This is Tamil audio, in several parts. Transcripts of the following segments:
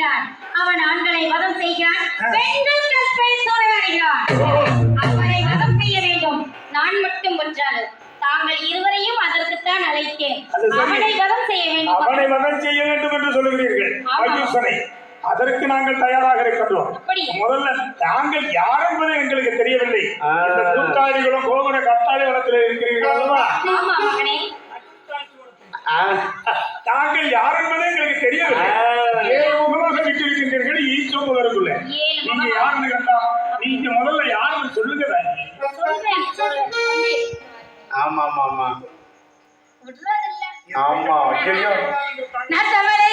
இருக்கிறான் அவன் ஆண்களை வதம் செய்கிறான். பெண்கள் கற்பை சூறையாடுகிறான் அவனை வதம் செய்ய வேண்டும். நான் மட்டும் ஒன்றாது தாங்கள் இருவரையும் அதற்குத்தான் அழைத்தேன். அவனை வதம் செய்ய வேண்டும். அவனை மகன் செய்ய வேண்டும் என்று சொல்லுகிறீர்கள். அதற்கு நாங்கள் தயாராக இருக்கின்றோம்? முதல்ல தாங்கள் யார் என்பது எங்களுக்கு தெரியவில்லை. இந்த கூட்டாளிகளும் கோபுர கத்தாளி வளத்தில் இருக்கிறீர்கள் அல்லவா? ஆமா ஐயோ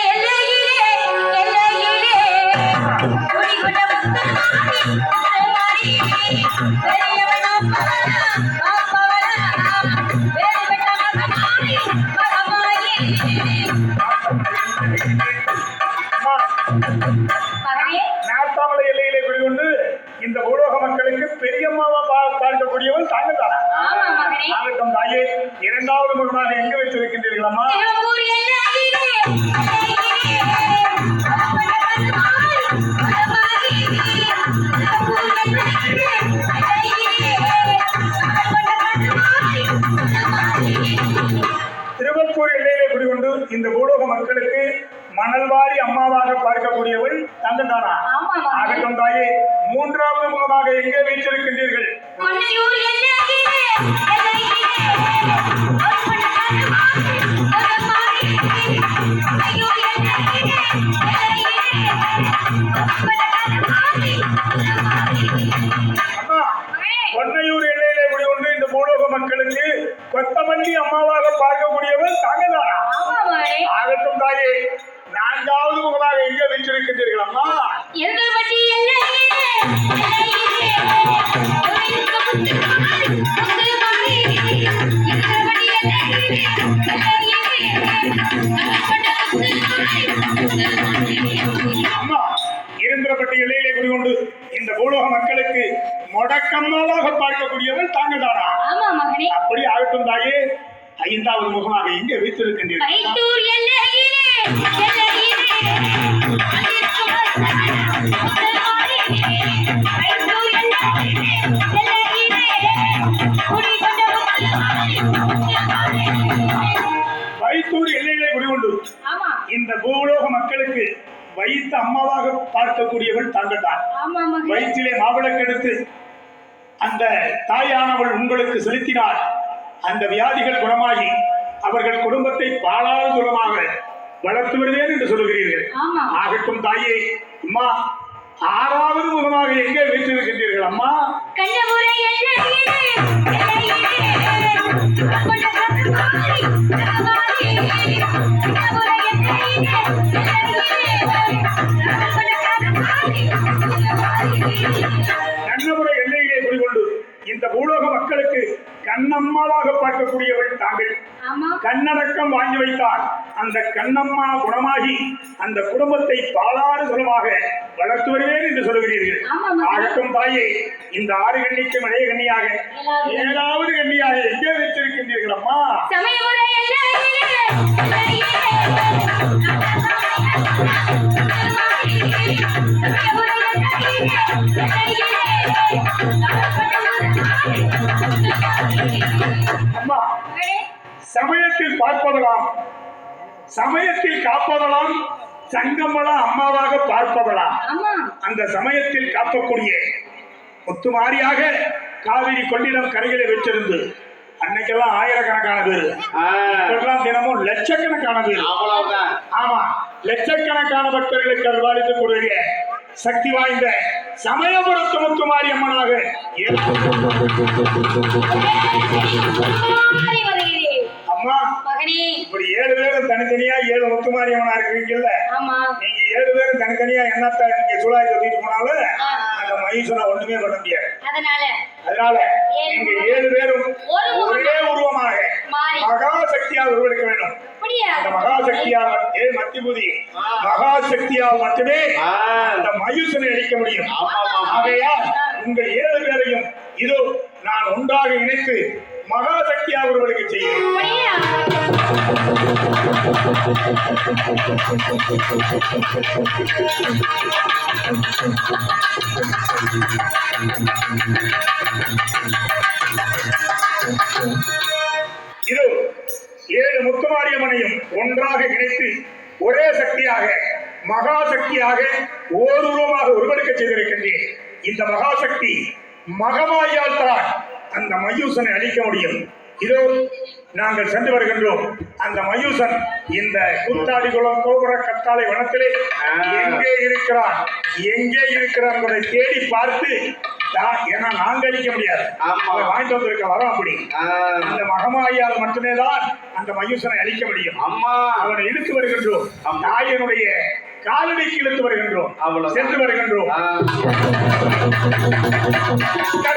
எல்லையிலே, எல்லையிலே, பவனா, மகனே, நாட்டாமலை எல்லையிலே குடிகொண்டு இந்த பூலோக மக்களுக்கு பெரியம்மாவா பா- பார்க்கக்கூடியவன் தாங்கள் தானா ஆமா மகனே. ஆகட்டும் தாயே இரண்டாவது முகமாக எங்க வைத்திருக்கின்றீர்கள் அம்மா திருப்பூர் எல்லையிலே, எல்லையிலே, மகமாரி, மகமாரி. திருப்பூர் எல்லையிலே, எல்லையிலே, மகமாரி, மகமாரி. திருவப்பூர் எல்லையிலே குடிகொண்டு இந்த பூலோக மக்களுக்கு மணல்வாரி அம்மாவாக பார்க்கக்கூடியவள் தங்கள் தானா. ஆகட்டும் தாயே மூன்றாவது முகமாக எங்கே வைத்திருக்கின்றீர்கள் பொன்னையூர் எல்லையிலே குடிகொண்டு இந்த பூலோக மக்களுக்கு கொத்தமல்லி அம்மாவாக பார்க்கக்கூடியவள் தாங்கள் தானா ஆமா மகனே. ஆகட்டும் தாயே நான்காவது முகமாக எங்கே வைத்திருக்கின்றீர்கள் அம்மா ஐந்தாவது முகமாக எங்கே வைத்திருக்கின்றீர்கள். வைத்தூர் எல்லையிலே, குடிகொண்ட இந்த பூலோக மக்களுக்கு வைத்த அம்மாவாக பார்க்கக்கூடியவள் தாங்கள் தான். வயிற்றிலே மாவிளக்கெடுத்து அந்த தாயானவள் உங்களுக்கு செலுத்தினார் அந்த வியாதிகள் குணமாகி அவர்கள் குடும்பத்தை பாலாதுரமாக வளர்த்து வருவேன் என்று சொல்லுகிறீர்கள் ஆகட்டும் தாயே அம்மா ஆறாவது முகமாக எங்கே வைத்திருக்கின்றீர்கள் அம்மா கண்ணடக்கம் வாங்கி வைத்தால் அந்த கண்ணம்மா குணமாகி அந்த குடும்பத்தை பாலாறு குணமாக வளர்த்து வருவேன் என்று சொல்லுகிறீர்கள். ஆகட்டும் தாயே இந்த ஆறு கண்ணிக்கு மழைய கண்ணியாக. ஏழாவது. ஏழாவது கண்ணியாக எங்கே வைத்திருக்கின்றீர்கள் அம்மா? அம்மா சமயத்தில் பார்ப்பதலாம் சமயத்தில் காப்பதலாம் சங்கமலாம் அம்மாவாக பார்ப்பதலாம் அந்த சமயத்தில் காக்கக்கூடிய முத்துமாரியாக காவிரி கொள்ளிடம் கரைகளை வச்சிருந்து அன்னைக்கெல்லாம் ஆயிரக்கணக்கான பேர். இப்பெல்லாம் தினமும் லட்சக்கணக்கான பேர். ஆமா. லட்சக்கணக்கான பக்தர்களுக்கு அருள்வாளிக்கக்கூடிய சக்தி வாய்ந்த சமயபுரத்து முத்துமாரி அம்மனாக. அம்மா மகனே. இப்படி ஏழு பேரும் தனித்தனியா ஏழு முத்துமாரி அம்மனா இருக்கீங்கல்ல ஆமா. நீங்க ஏழு பேரும் தனித்தனியா என்னத்த நீங்க சூழாய் தூக்கிட்டு போனாலும் அந்த மகிஷனை ஒண்ணுமே பண்ண முடியாது. அதனால அதனால நீங்க ஏழு பேரும் ஒரு உருவமாக மாறி. மகா சக்தியால் உருவெடுக்க வேண்டும். அந்த மகா சக்தியால் ஏ மத்திபூதி மகா சக்தியால் மட்டுமே. அந்த மயூசனை அழிக்க முடியும். ஆமா, ஆமா. ஆகையால் உங்கள் ஏழு பேரையும் இதோ நான் ஒன்றாக இணைத்து மகாசக்தியாக ஒருவருக்கு செய்யும். இது இதோ ஏழு முத்துமாரியம்மனையும் ஒன்றாக இணைத்து ஒரே சக்தியாக மகா சக்தியாக ஓருருவமாக உருவெடுக்க செய்திருக்கின்றேன். இந்த மகாசக்தி மகமாயால் தான் அந்த மயூசனை அழிக்க முடியும். இதோ நாங்கள் சென்று வருகின்றோம். அந்த மயூசன் இந்த கூத்தாடிகுளம் கோபுர கத்தாழை வனத்திலே. எங்கே இருக்கிறான்? எங்கே இருக்கிறான் என்பதை தேடி பார்த்து ஏன்னா நாங்க அழிக்க முடியாது. வாங்கிட்டு வந்திருக்க வரோம் அப்படி. அந்த மகமாயால் மட்டுமே தான் அந்த மயூசனை அழிக்க முடியும். அம்மா அவனை இழுத்து வருகின்றோம். தாயனுடைய காலடிக்கு இழுத்து வருகின்றோம். சென்று வருகின்றோம்.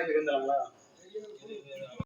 நம்ம கேட்டு இருந்தாங்களா